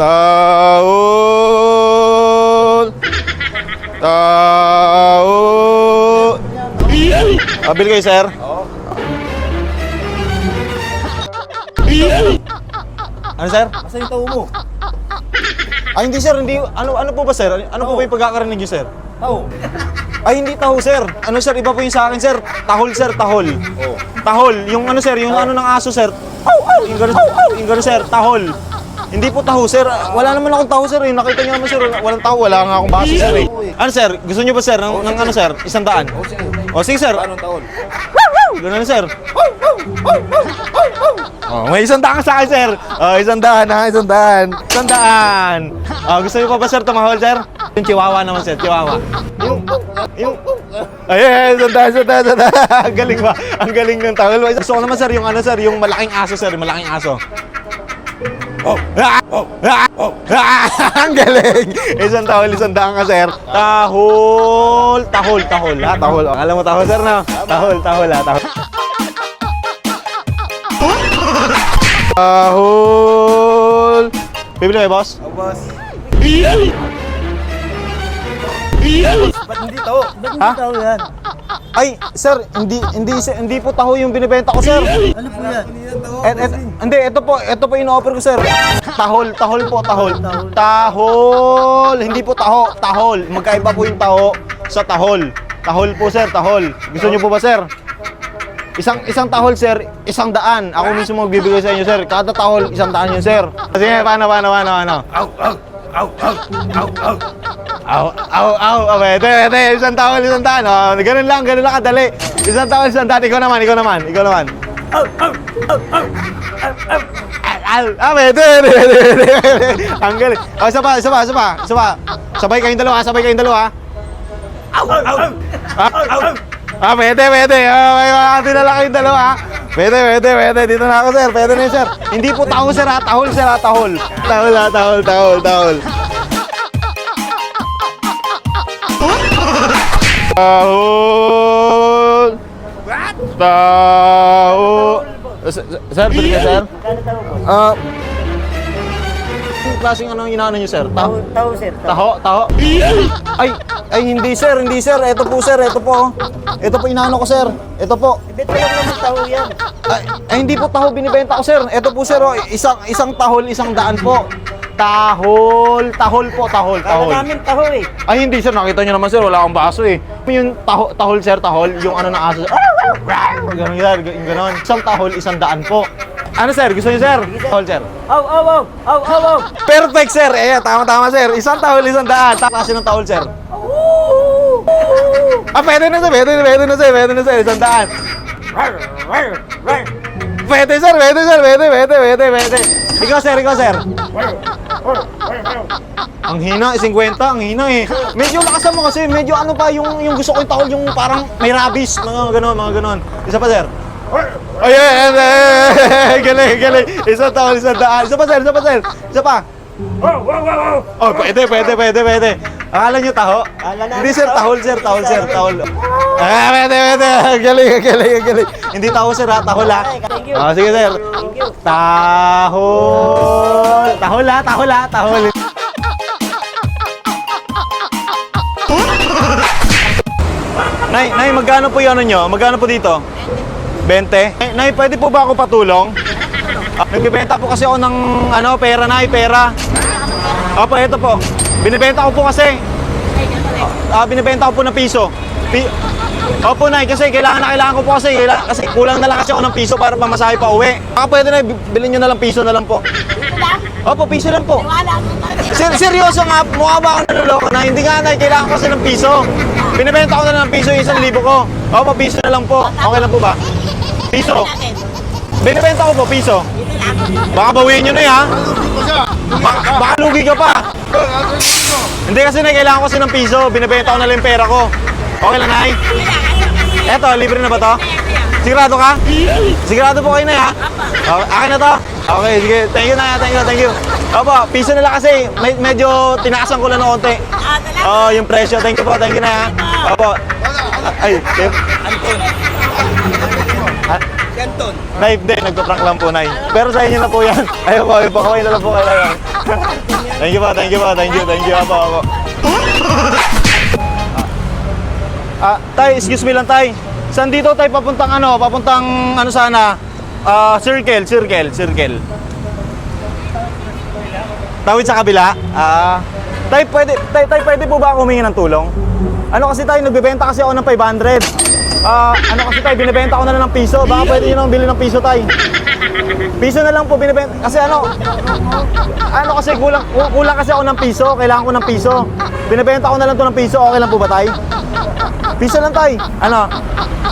Tahol! Ah, bili kayo, sir? Ano, sir? Asa yung tao mo? Ay, hindi, sir. Hindi. Ano, ano po ba, sir? Ano po ba yung pagkakarinig niyo, sir? Tao. Ay, hindi taho, sir. Ano, sir? Iba po yung sa akin, sir. Tahol, sir. Tahol. Oh. Tahol. Yung ano, sir? Yung ano ng aso, sir. Yung gano'n, yung gano'n, sir. Tahol. Hindi po taho, sir. Wala naman akong taho, sir. Eh. Nakita niyo naman, sir. Walang taho. Wala nga akong base, sir. Eh. Ano, sir? Gusto niyo ba, sir? Ng, ng ano, sir? Isang daan? O sige. Sir. Anong taon? Ganun, sir. Oh, may isang daan ka sa akin, sir. Oh, isang daan, ha? Isang daan. Isang daan. Oh, gusto niyo pa ba, sir, tumahol, sir? Yung chihuahua naman, sir. Chihuahua. Yung, yung, ay, ay, isang daan, isang daan, isang daan. Ang galing ba? Ang galing ng tawel. Gusto ko naman, sir, yung ano, sir, yung malaking aso, sir. Malaking aso. Oh, ah, oh, ah, oh, ah, ang galing. Isang tahol, isang daan ka, sir. Tahol, tahol, tahol, ha? Tahol. Oh, Alam mo tahol, sir, no? Tahol, tahol, ha? Tahol. Tahol. Bibili kayo, boss? Oh, boss. Ba't hindi tao? Ba't Ha? tao yan? Ay, sir, hindi hindi hindi po taho yung binibenta ko, sir. Ano po yan? Et, et, hindi, ito po, ito po ino-offer ko, sir. Tahol, tahol po, tahol. Tahol, hindi po taho, tahol. Magkaiba po yung taho sa tahol. Tahol po, sir, tahol. Gusto niyo po ba, sir? Isang isang tahol, sir, isang daan. Ako mismo magbibigay sa inyo, sir. Kada tahol, isang daan yun, sir. Sige, paano, paano, paano, paano? Au, au, au, au, au, au. Aw, aw, aw, aw, pwede, pwede. Isang tahol, isang daan. Oh, ganun lang, ganun lang kadali. Isang tahol, isang daan. Ikaw naman, ikaw naman, ikaw naman. Ah, pwede, pwede, pwede. Ang galing. Oh, isa pa, isa pa, isa pa, isa pa. Sabay kayong dalawa, sabay kayong dalawa. Au, au, au. Ah, pwede, pwede. Ah, may mga na lang kayong dalawa. Pwede, pwede, pwede. Dito na ako, sir. Pwede na sir. Hindi po tahol, sir, ha. Tahol, sir, ha. Tahol. Tahol, ha. Tahol, tahol, tahol. Tahol. Tahol. Sir, bili ka, sir? Ah, yung klaseng ano yung inaano niyo, sir? Taho? Tao, sir. Taho? Taho? Ay, ay hindi, sir. Hindi, sir. Ito po, sir. Ito po. Ito po inaano ko, sir. Ito po. Ko lang naman tao yan. Ay, ay, hindi po taho binibenta ko, sir. Ito po, sir. Oh, isang, isang tahol, isang daan po. Tahol. Tahol po, tahol, Kala tahol. namin taho eh. Ay, hindi, sir. Nakita niyo naman, sir. Wala akong baso, eh. Yung taho, tahol, sir, tahol. Yung ano na aso. Ganon, sir. Ganon. Isang tahol, isang daan po. Ano, sir? Gusto niyo, sir? Tahol, sir. Au, au, au, au, au, au. Perfect, sir. Eh, tama, tama, sir. Isang tahol, isang daan. Tapos ng tahol, sir. Ah, pwede na, sir. Pwede na, pwede na, sir. Pwede na, sir. Isang daan. Pwede, sir. Pwede, sir. Pwede, pwede, pwede, pwede. Ikaw, sir. Ikaw, sir. Ang hina, 50. Ang hina eh. Medyo lakasan mo kasi. Medyo ano pa, yung, yung gusto ko yung tahol, yung parang may rabies. Mga ganon, mga ganon. Isa pa, sir. Ay, ay, ay, ay, galing, galing. Isang tahol, isang daan. Isa pa, sir. Isa pa, sir. Isa pa. Wow, wow, wow, wow. Oh, pwede, pwede, pwede, pwede. Akala nyo taho? Hindi sir, taho. tahol sir, tahol sir, tahol. Ah, pwede, pwede. Ang Galing, ang galing, ang galing. Hindi taho sir ha, tahol ha. Thank you. Ah, sige sir. Tahol. Tahol ha, tahol ha, tahol. Nay, Nay, magkano po yung ano nyo? Magkano po dito? 20? Nay, Nay, pwede po ba ako patulong? Ah, nagbibenta po kasi ako ng ano, pera, Nay, pera. Opo, ito po. Binibenta ko po kasi. Ah, binibenta ko po ng piso. Pi Opo, Nay, kasi kailangan na kailangan ko po kasi. Kailangan, kasi kulang na lang kasi ako ng piso para pamasahe pa uwi. Baka pwede na, bilhin nyo na lang piso na lang po. Opo, piso lang po. Ser seryoso nga, mukha ba ako naluloko na? Hindi nga, Nay, kailangan ko kasi ng piso. Binibenta ko na lang ng piso yung isang libo ko. Opo, piso na lang po. Okay lang po ba? Piso. Binibenta ko po, piso. Baka bawiin nyo na ha? Baka, baka lugi ka pa. Hindi kasi na kailangan ko kasi ng piso. Binibenta ko na lang yung pera ko. Okay lang, Nay? Eto, libre na ba to? Sigurado ka? Sigurado po kayo na, ha? Okay, akin na to? Okay, sige. Thank you na, thank you, thank you. Opo, piso na lang kasi. Med- medyo tinaasan ko lang ng konti. Oh, yung presyo. Thank you po, thank you na, ha? Opo. Ay, Dave. Ganton. Nay, hindi. Nagpa-prank lang po, Nay. Pero sa inyo na po yan. Ayun po, ayun po. Kaway na lang po kayo. thank you po, thank you po, thank you, thank you po, po. Ah, tay, excuse me lang tay. Saan dito tay papuntang ano, papuntang ano sana? Ah, circle, circle, circle. Tawid sa kabila? Ah. tay, pwede, tay, tay, pwede po ba ako humingi ng tulong? Ano kasi tayo, nagbebenta kasi ako ng 500. Ah, ano kasi tayo, binibenta ko na lang ng piso. Baka pwede nyo nang bilhin ng piso tay. Piso na lang po binibenta. Kasi ano, ano kasi kulang, kulang kasi ako ng piso. Kailangan ko ng piso. Binibenta ko na lang to ng piso. Okay lang po ba tay? Piso lang tay. Ano?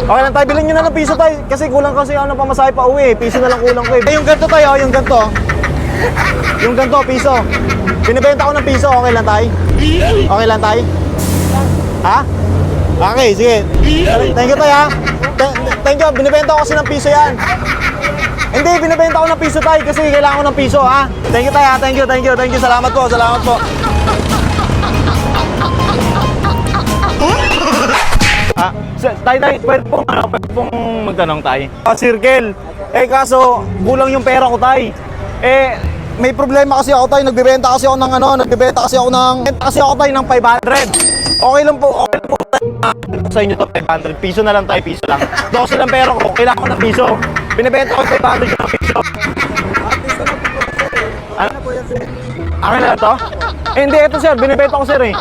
Okay lang tay, bilhin nyo na ng piso tay. Kasi kulang kasi ako ng pamasahe pa uwi. Piso na lang kulang ko eh. Yung ganito tayo, yung ganito. Yung ganito, piso. Binibenta ko ng piso, okay lang tay? Okay lang tay? Ha? Okay, sige. Thank you tay ha. Th- Thank you, binibenta ko kasi ng piso yan. Hindi, binibenta ko ng piso tay kasi kailangan ko ng piso ha. Thank you tay ha, thank you, thank you, thank you. Salamat po, salamat po. Ah, tay, tay, pwede pong, ano, pwede pong magtanong tay. Ah, circle. Eh, kaso, kulang yung pera ko tay. Eh, may problema kasi ako tay, nagbebenta kasi ako ng ano, nagbebenta kasi ako ng, kasi ako tay ng 500. Okay lang po, okay Sa inyo to, 500. Piso na lang tay, piso lang. 12 lang pera ko, kailangan ko ng piso. Binibenta ko 500 yung piso. Ano? Akin na to? Eh, hindi, ito sir, binibenta ko sir eh.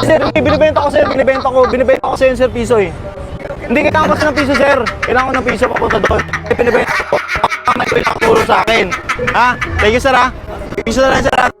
Sir, binibenta ko sir, binibenta ko, binibenta ko sir, sir, piso eh. Hindi, kailangan kasi ng piso sir. Kailangan ko ng piso papunta doon. Eh, binibenta ko. Yung nakatulong sa akin. Ha? Thank you sir ha. Piso na lang sir ha.